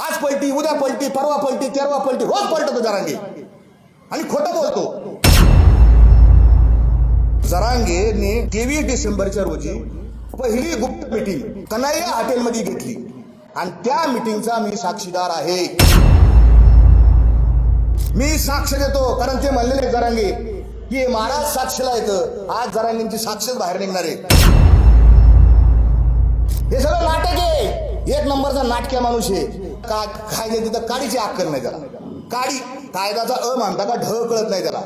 आज पलटी उद्या पलटी परवा पलटी तेरवा पलटी रोज पलटतो जरांगे. आणि खोटं बोलतो. जरांगेने तेवीस डिसेंबरच्या रोजी पहिली गुप्त मिटिंग कन्हैया हॉटेलमध्ये घेतली. आणि त्या मिटिंगचा मी साक्षीदार आहे. मी साक्ष देतो कारण ते म्हणलेले जरांगे की महाराज साक्षीला येतं आज जरांगेंची साक्षच बाहेर निघणार आहे. हे सगळं नाटक आहे. एक नंबरचा नाटक्या माणूस आहे. का कायदे तिथं काडीची अक्कल नाही त्याला. काडी कायदाचा अ मानता का ढ कळत नाही त्याला.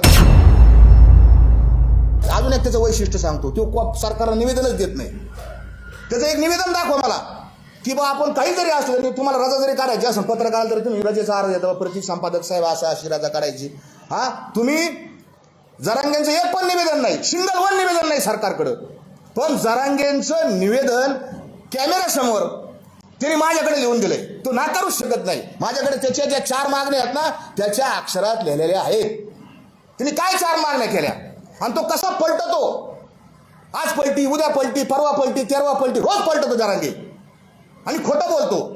अजून एक त्याचं वैशिष्ट्य सांगतो. तो को- सरकारला निवेदनच देत नाही. त्याचं एक निवेदन दाखवा मला. की बा आपण काही जरी असलं तरी तुम्हाला रजा जरी काढायची असं पत्रकार तरी तुम्ही रजेचा अर्ज देता प्रति संपादक साहेब असा अशी रजा काढायची. हा? तुम्ही जरांगेंचं एक पण निवेदन नाही सिंगल वन निवेदन नाही सरकारकडं. पण जरांगेंचं निवेदन कॅमेऱ्यासमोर त्याने माझ्याकडे लिहून दिलंय. तो नाकारूच शकत नाही. माझ्याकडे त्याच्या ज्या चार मागण्या आहेत ना त्याच्या अक्षरात लिहिलेल्या आहेत. त्याने काय चार मागण्या केल्या? आणि तो कसा पलटतो? आज पलटी उद्या पलटी परवा पलटी तेरवा पलटी रोज पलटतो जरांगे. आणि खोटं बोलतो.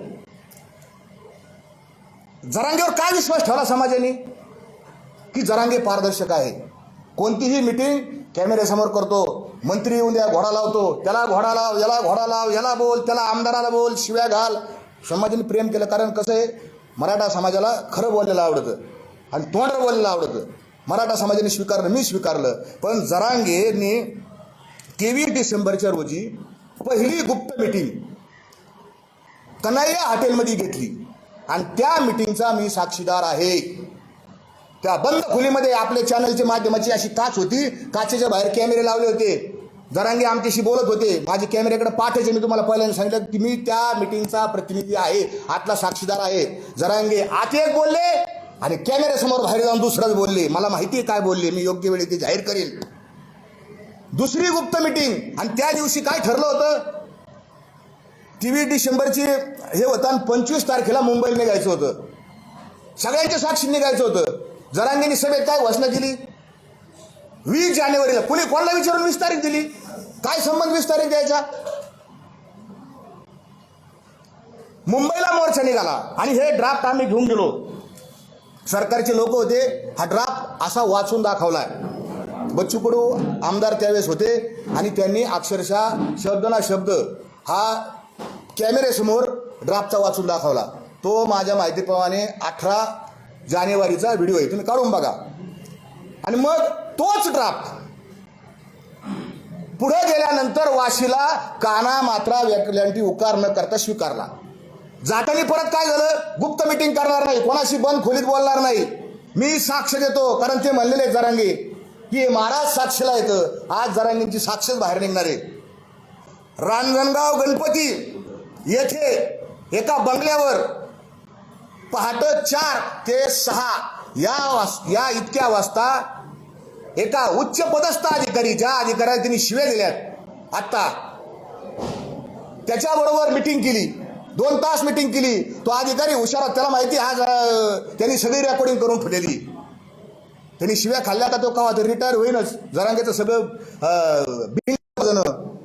जरांगेवर काय विश्वास ठेवला समाजाने? की जरांगे पारदर्शक आहे. कोणतीही मिटिंग कॅमेऱ्यासमोर करतो. मंत्री येऊन द्या घोडा लावतो. त्याला घोडा लाव याला घोडा लाव याला बोल त्याला आमदाराला बोल शिव्या घाल. समाजाने प्रेम केलं कारण कसं आहे? मराठा समाजाला खरं बोललेलं आवडतं आणि तोंडर बोललेलं आवडतं. मराठा समाजाने स्वीकारलं मी स्वीकारलं. पण जरांगेने तेवीस डिसेंबरच्या रोजी पहिली गुप्त मिटिंग कन्हैया हॉटेलमध्ये घेतली. आणि त्या मिटिंगचा मी साक्षीदार आहे. त्या बंद खोलीमध्ये आपल्या चॅनलच्या माध्यमाची अशी काच होती. काचेच्या बाहेर कॅमेरे लावले होते. जरांगे आमच्याशी बोलत होते. माझे कॅमेऱ्याकडे पाठायचे मी तुम्हाला पहिल्यांदा सांगितलं की मी त्या मिटिंगचा प्रतिनिधी आहे. आतला साक्षीदार आहे. जरांगे आत एक बोलले आणि कॅमेऱ्यासमोर बाहेर जाऊन दुसरंच बोलले. मला माहिती आहे काय बोलले. मी योग्य वेळी ते जाहीर करेन दुसरी गुप्त मिटिंग आणि त्या दिवशी काय ठरलं होतं? तेवीस डिसेंबरची हे होतं आणि पंचवीस तारखेला मुंबईला निघायचं होतं. सगळ्यांच्या साक्षी निघायचं होतं. जरांगेनी सभेत काय घोषणा केली? वीस जानेवारीला कुणी कोणाला विचारून वीस तारीख दिली? काय संबंध वीस तारीख द्यायचा? मुंबईला मोर्चा निघाला आणि हे ड्राफ्ट आम्ही घेऊन गेलो. सरकारचे लोक होते हा ड्राफ्ट असा वाचून दाखवला बच्चू कडू आमदार त्यावेळेस होते आणि त्यांनी अक्षरशः शब्द ना शब्द हा कॅमेऱ्यासमोर ड्राफ्टचा वाचून दाखवला. तो माझ्या माहितीप्रमाणे अठरा जानेवारीचा व्हिडिओ आहे. तुम्ही काढून बघा. आणि मग तोच ड्राफ्ट पुढे गेल्यानंतर वाशीला काना मात्रा व्यक्ती उकार न करता स्वीकारला. जाताना परत काय झालं? गुप्त मिटिंग करणार नाही. कोणाशी बंद खोलीत बोलणार नाही. मी साक्ष देतो कारण ते म्हणलेले जरांगे की महाराज साक्षीला येतं. आज जरांगींची साक्षच बाहेर निघणार आहे. रांजणगाव गणपती येथे एका बंगल्यावर पहाट चार ते सहा. या या इतक्या वाजता एका उच्च पदस्थ अधिकारी ज्या अधिकाऱ्याला त्यांनी शिव्या दिल्यात आत्ता त्याच्याबरोबर मिटिंग केली. दोन तास मिटिंग केली. तो अधिकारी हुशार त्याला माहिती आज त्यांनी सगळी रेकॉर्डिंग करून ठेवलेली. त्यांनी शिव्या खाल्ल्या का तो कवा? तरी रिटायर होईनच. जरांगेचं सगळं बिल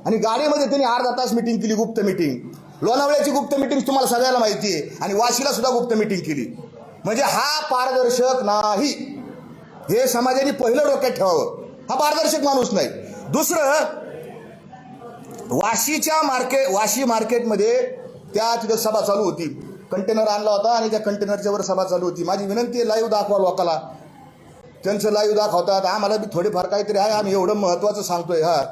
आणि गाडीमध्ये त्यांनी अर्धा तास मिटिंग केली गुप्त मिटिंग लोणावळ्याची गुप्त मिटिंग तुम्हाला सगळ्याला माहिती आहे. आणि वाशीला सुद्धा गुप्त मिटिंग केली. म्हणजे हा पारदर्शक नाही. हे समाजाने पहिलं डोक्यात ठेवावं. हा पारदर्शक माणूस नाही. दुसरं वाशीच्या मार्केट वाशी मार्केटमध्ये त्या तिथं सभा चालू होती. कंटेनर आणला होता आणि त्या कंटेनरच्या वर सभा चालू होती. माझी विनंती आहे लाईव्ह दाखवा लोकाला. त्यांचं लाईव्ह दाखवतात. आम्हाला बी थोडेफार काहीतरी आहे. आम्ही एवढं महत्त्वाचं सांगतोय. हा.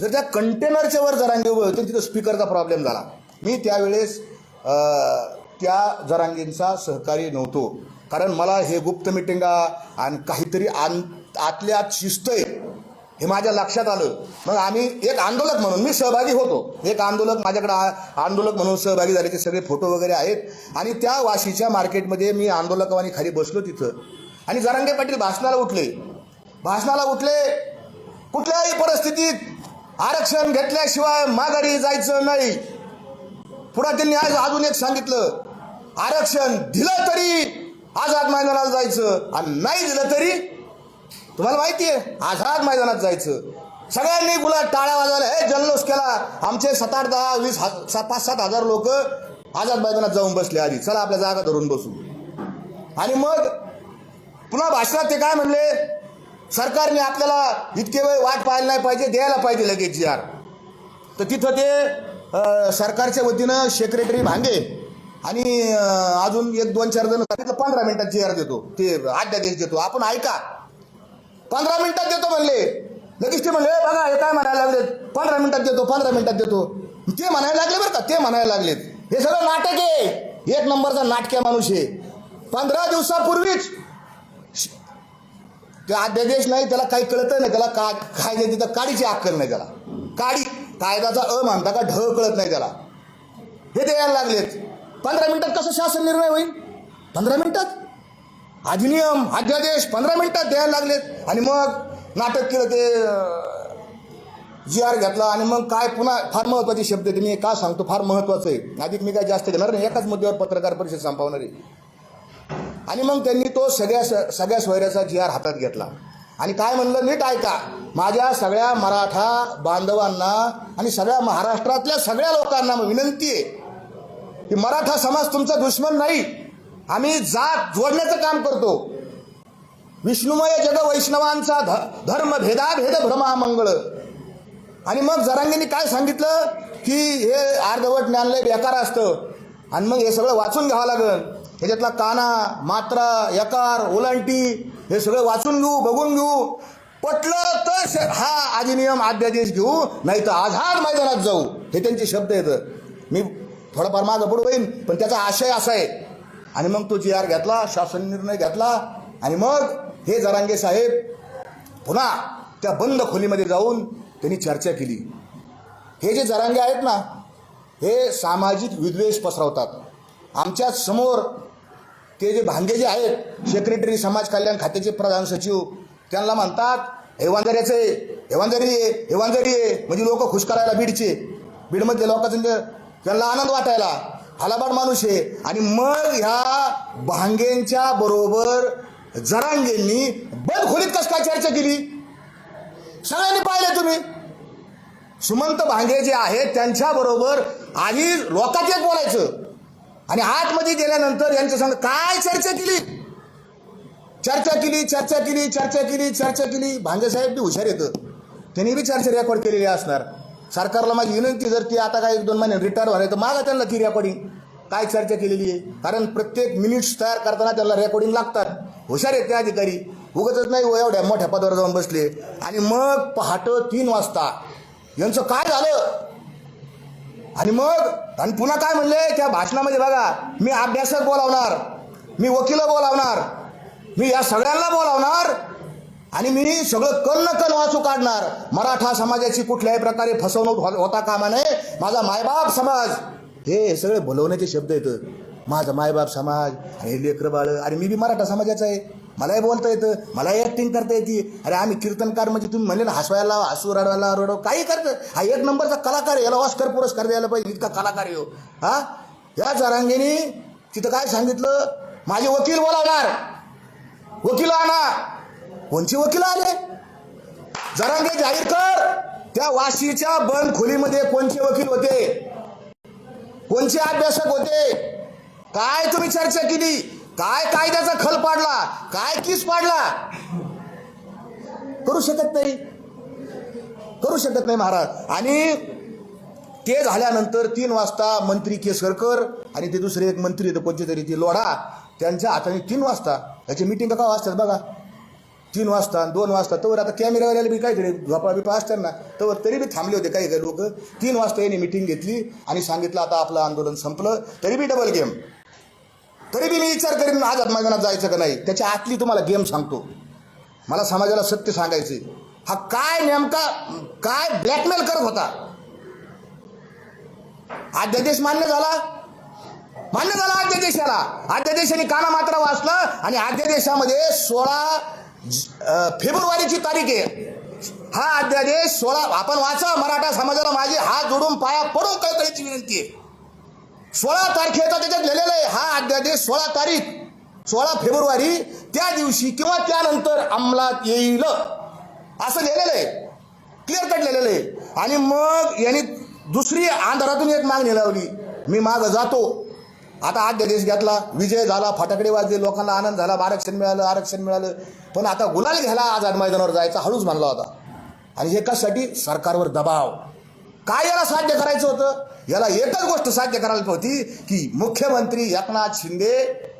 जर त्या कंटेनरच्या वर जरांगे उभे होते तिथं स्पीकरचा प्रॉब्लेम झाला. मी त्यावेळेस त्या जरांगेंचा सहकारी नव्हतो. कारण मला हे गुप्त मिटिंगा आणि काहीतरी आन आतल्या आत शिस्त आहे हे माझ्या लक्षात आलं. मग आम्ही एक आंदोलक म्हणून मी सहभागी होतो. एक आंदोलक माझ्याकडे आंदोलक म्हणून सहभागी झाल्याचे सगळे फोटो वगैरे आहेत. आणि त्या वाशीच्या मार्केटमध्ये मी आंदोलकवानी खाली बसलो तिथं. आणि जरांगे पाटील भाषणाला उठले. भाषणाला उठले. कुठल्याही परिस्थितीत आरक्षण घेतल्याशिवाय माघारी जायचं नाही. पुढे त्यांनी आज अजून एक सांगितलं आरक्षण दिलं तरी आझाद मैदानात जायचं आणि नाही दिलं तरी तुम्हाला माहिती आहे आझाद मैदानात जायचं. सगळ्यांनी गुला टाळ्या वाजवल्या हे जल्लोष केला आमचे सात आठ दहा वीस हजार सात पाच सात हजार लोक आझाद मैदानात जाऊन बसले आधी. चला आपल्या जागा धरून बसू. आणि मग पुन्हा भाषणात ते काय म्हणले? सरकारने आपल्याला इतके वेळ वाट पाहायला नाही पाहिजे द्यायला पाहिजे लगेच यार. तर तिथं ते सरकारच्या वतीनं सेक्रेटरी भांगे आणि अजून एक दोन चार जण सांगितलं पंधरा मिनिटात चेअर देतो ते अध्यादेश देतो. आपण ऐका. पंधरा मिनिटात देतो म्हणले. लगेच ते म्हणले बघा हे काय म्हणायला लागले? पंधरा मिनिटात देतो पंधरा मिनिटात देतो. ते म्हणायला लागले बरं का ते म्हणायला लागलेत. हे सगळं नाटक आहे. एक नंबरचा नाटक्या माणूस आहे पंधरा दिवसापूर्वीच ते अध्यादेश नाही त्याला काही कळत नाही त्याला का कायदे तिथं काडीची अक्कल नाही त्याला. काडी कायद्याचा अ मानता का ढ कळत नाही त्याला. हे द्यायला लागलेत. पंधरा मिनिटात कसं शासन निर्णय होईल? पंधरा मिनिटात? अधिनियम अध्यादेश पंधरा मिनिटात द्यायला लागलेत. आणि मग नाटक केलं ते जी आर घेतला आणि मग काय पुन्हा फार महत्त्वाचे शब्द आहेत मी का सांगतो फार महत्वाचं आहे. अधिक मी काय जास्त घेणार नाही एकाच मुद्द्यावर पत्रकार परिषद संपवणार आहे. आणि मग त्यांनी तो सगळ्या सगळ्या सोयऱ्याचा जी आर हातात घेतला. आणि काय म्हणलं नीट ऐका. माझ्या सगळ्या मराठा बांधवांना आणि सगळ्या महाराष्ट्रातल्या सगळ्या लोकांना विनंती आहे की मराठा समाज तुमचा दुश्मन नाही. आम्ही जात जोडण्याचं काम करतो. विष्णुमय जग वैष्णवांचा ध धर्म भेदा भेद भ्रमामंगळ आणि मग जरांगींनी काय सांगितलं? की हे अर्धवट ज्ञानलय बेकार असतं. आणि मग हे सगळं वाचून घ्यावं लागेल. ह्याच्यातला काना मात्रा यकार ओलांटी हे सगळं वाचून घेऊ बघून घेऊ. पटलं तर हा अधिनियम अध्यादेश घेऊ नाही तर आझाद मैदानात जाऊ. हे त्यांचे शब्द आहेत. मी थोडाफार माझं पुढं होईन पण त्याचा आशय असा आहे. आणि मग तो जी आर घेतला शासन निर्णय घेतला आणि मग हे जरांगे साहेब पुन्हा त्या बंद खोलीमध्ये जाऊन त्यांनी चर्चा केली. हे जे जरांगे आहेत ना हे सामाजिक विद्वेष पसरवतात. आमच्यासमोर ते जे भांगे जे आहेत सेक्रेटरी समाज कल्याण खात्याचे प्रधान सचिव त्यांना म्हणतात हेवांजऱ्याचं आहे हेवांजरी आहे हेवांजरी आहे म्हणजे लोक खुश करायला बीडचे. बीडमध्ये लोकांचं म्हणजे त्यांना आनंद वाटायला. हलाबाड माणूस आहे. आणि मग ह्या भांगेंच्या बरोबर जरांगेंनी बंद खोलीत कस काय चर्चा केली? सगळ्यांनी पाहिले तुम्ही. सुमंत भांगे जे आहेत त्यांच्याबरोबर आधी लोकांचेच बोलायचं. आणि आतमध्ये गेल्यानंतर यांच्या संग काय चर्चा केली? चर्चा केली चर्चा केली चर्चा केली चर्चा केली. भांजेसाहेब बी हुशार येतं त्यांनी बी चर्चा रेकॉर्ड केलेली असणार. सरकारला माझी विनंती जर ती आता काय एक दोन महिने रिटायर व्हायला तर मागा त्यांना ती रेकॉर्डिंग काय चर्चा केलेली आहे? कारण प्रत्येक मिनिट्स तयार करताना त्यांना रेकॉर्डिंग लागतात. हुशार आहेत ते अधिकारी. उगतच नाही हो, एवढ्या मोठ्या पदावर जाऊन बसले. आणि मग पहाटं तीन वाजता. यांचं काय झालं? आणि मग आणि पुन्हा काय म्हणले? त्या भाषणामध्ये बघा मी अभ्यासक बोलावणार मी वकील बोलावणार मी या सगळ्यांना बोलावणार आणि मी सगळं कन्न कन कण वाचू काढणार. मराठा समाजाची कुठल्याही प्रकारे फसवणूक हो-, होता कामा नये. माझा मायबाप समाज. हे सगळे बोलवण्याचे शब्द येतं माझा मायबाप समाज आणि लेकर बाळ आणि मी बी मराठा समाजाचा आहे. मलाही बोलता येतं मलाही ॲक्टिंग करता येते. अरे आम्ही कीर्तनकार म्हणजे तुम्ही म्हणेल हसवायला हसू रडवायला रडव काही करतं हा एक नंबरचा कलाकार याला ऑस्कर पुरस्कार द्यायला पाहिजे इतका कलाकार येऊ हो. हा. या जरांगेनी तिथं काय सांगितलं? माझे वकील बोलावणार. वकील आणा. कोणचे वकील आले? जरांगे जाहीर कर त्या वाशीच्या बंद खोलीमध्ये कोणचे वकील होते? कोणचे अभ्यासक होते? काय तुम्ही चर्चा केली? काय कायद्याचा खल पाडला? काय किस पाडला? करू शकत नाही. करू शकत नाही महाराज. आणि ते झाल्यानंतर तीन वाजता मंत्री केसरकर आणि ते दुसरे एक मंत्री होते कोणते तरी ते लोढा त्यांच्या हाताने तीन वाजता त्याची मिटिंग का वाजतात बघा. तीन वाजता दोन वाजता तवर आता कॅमेरावाल्याला बी काहीतरी झोपा बिपा असतात ना तवर तरी बी थांबले होते काही काही लोक. तीन वाजता यांनी मिटिंग घेतली आणि सांगितलं आता आपलं आंदोलन संपलं तरी बी डबल गेम तरी बी मी विचार करीन आझाद मैदानात जायचं का नाही? त्याच्या आतली तुम्हाला गेम सांगतो. मला समाजाला सत्य सांगायचे हा काय नेमका काय ब्लॅकमेल करत होता? अध्यादेश मान्य झाला? मान्य झाला अध्यादेशाला अध्यादेशाने काना मात्र वाचला आणि अध्यादेशामध्ये सोळा फेब्रुवारीची तारीख आहे. हा अध्यादेश सोळा आपण वाचा मराठा समाजाला माझे हात जोडून पाया पडून कळकळीची विनंती आहे. सोळा तारखेचा त्याच्यात लिहिलेलं आहे हा अध्यादेश सोळा तारीख सोळा फेब्रुवारी त्या दिवशी किंवा त्यानंतर अंमलात येईल. असं लिहिलेलं आहे. क्लिअर कट लिहिलेलं आहे. आणि मग यांनी दुसरी अंधारातून एक मागणी लावली. मी माग जातो. आता अध्यादेश घेतला विजय झाला फटाकडे वाजले लोकांना आनंद झाला आरक्षण मिळालं आरक्षण मिळालं. पण आता गुलाल घ्यायला आझाद मैदानावर जायचा हळूच म्हणला होता. आणि हे कशासाठी? सरकारवर दबाव. काय याला साध्य करायचं होतं? याला एकच गोष्ट साध्य करायला होती की मुख्यमंत्री एकनाथ शिंदे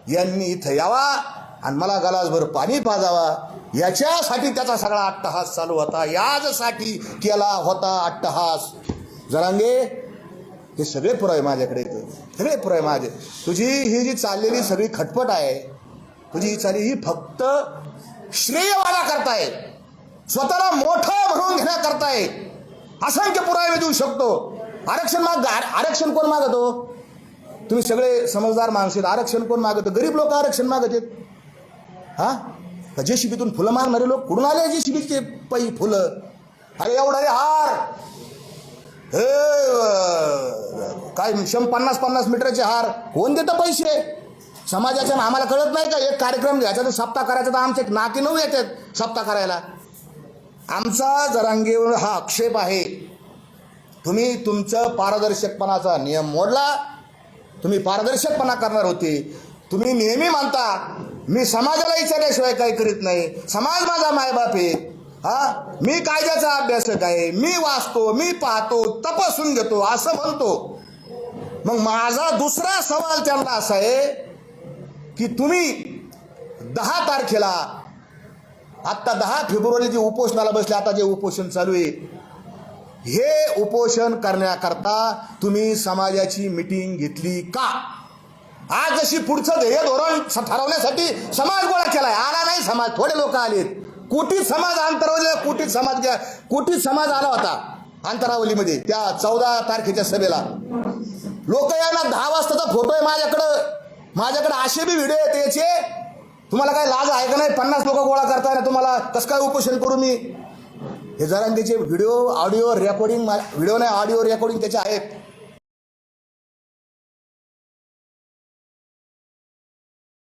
यांनी इथं यावा आणि मला गलासभर पाणी पाजावा. याच्यासाठी त्याचा सगळा अट्टहास चालू होता. याचसाठी केला होता अट्टहास. जरांगे हे सगळे पुरावे माझ्याकडे इथं सगळे पुरावे माझे. तुझी ही जी चाललेली सगळी खटपट आहे तुझी ही चालली ही फक्त श्रेयवाला करताय स्वतःला मोठं म्हणून घेण्याकरताय असंख्य पुरावे मी देऊ शकतो. आरक्षण माग आरक्षण कोण मागतो? तुम्ही सगळे समजदार माणसे आहेत. आरक्षण कोण मागत? गरीब लोक आरक्षण मागत आहेत. हा? जे शिबीतून फुलं मागणारे लोक कुठून आले जे शिबीचे पै फुलं? अरे एवढा रे हार! हे काय शं पन्नास पन्नास मीटरचे हार? कोण देतं पैसे? समाजाच्या आम्हाला कळत नाही का? एक कार्यक्रम घ्यायचा तर सप्ताह करायचा तर आमचे नाके नऊ येतात सप्ताह करायला. आमचा जरांगेवर हा आक्षेप आहे. तुम्ही तुमचं पारदर्शकपणाचा नियम मोडला. तुम्ही पारदर्शकपणा करणार होते. तुम्ही नेहमी मानता मी समाजाला विचारल्याशिवाय काही करीत नाही. समाज माझा मायबाप आहे. हा? मी कायद्याचा अभ्यासक आहे. मी वाचतो मी पाहतो तपासून घेतो असं म्हणतो. मग माझा दुसरा सवाल त्यांना असा आहे की तुम्ही दहा तारखेला आत्ता दहा फेब्रुवारी जे उपोषणाला बसले आता जे उपोषण चालू आहे हे उपोषण करण्याकरता तुम्ही समाजाची मिटिंग घेतली का? आज जशी पुढचं ध्येय धोरण ठरवण्यासाठी समाज गोळा केलाय. आला नाही समाज. थोडे लोक आलेत. कोटीत समाज अंतरावली कोटीत समाज घ्या कोटीत समाज आला होता अंतरावलीमध्ये. त्या चौदा तारखेच्या सभेला. लोक यायला दहा वाजताचा फोटो आहे माझ्याकडं. माझ्याकडे असे बी व्हिडिओ आहेत याचे. तुम्हाला काय लाज आहे का नाही? पन्नास लोक गोळा करताय तुम्हाला? कसं काय उपोषण करू मी? हे जरा त्याचे व्हिडिओ ऑडिओ रेकॉर्डिंग व्हिडिओ नाही ऑडिओ रेकॉर्डिंग त्याचे आहेत.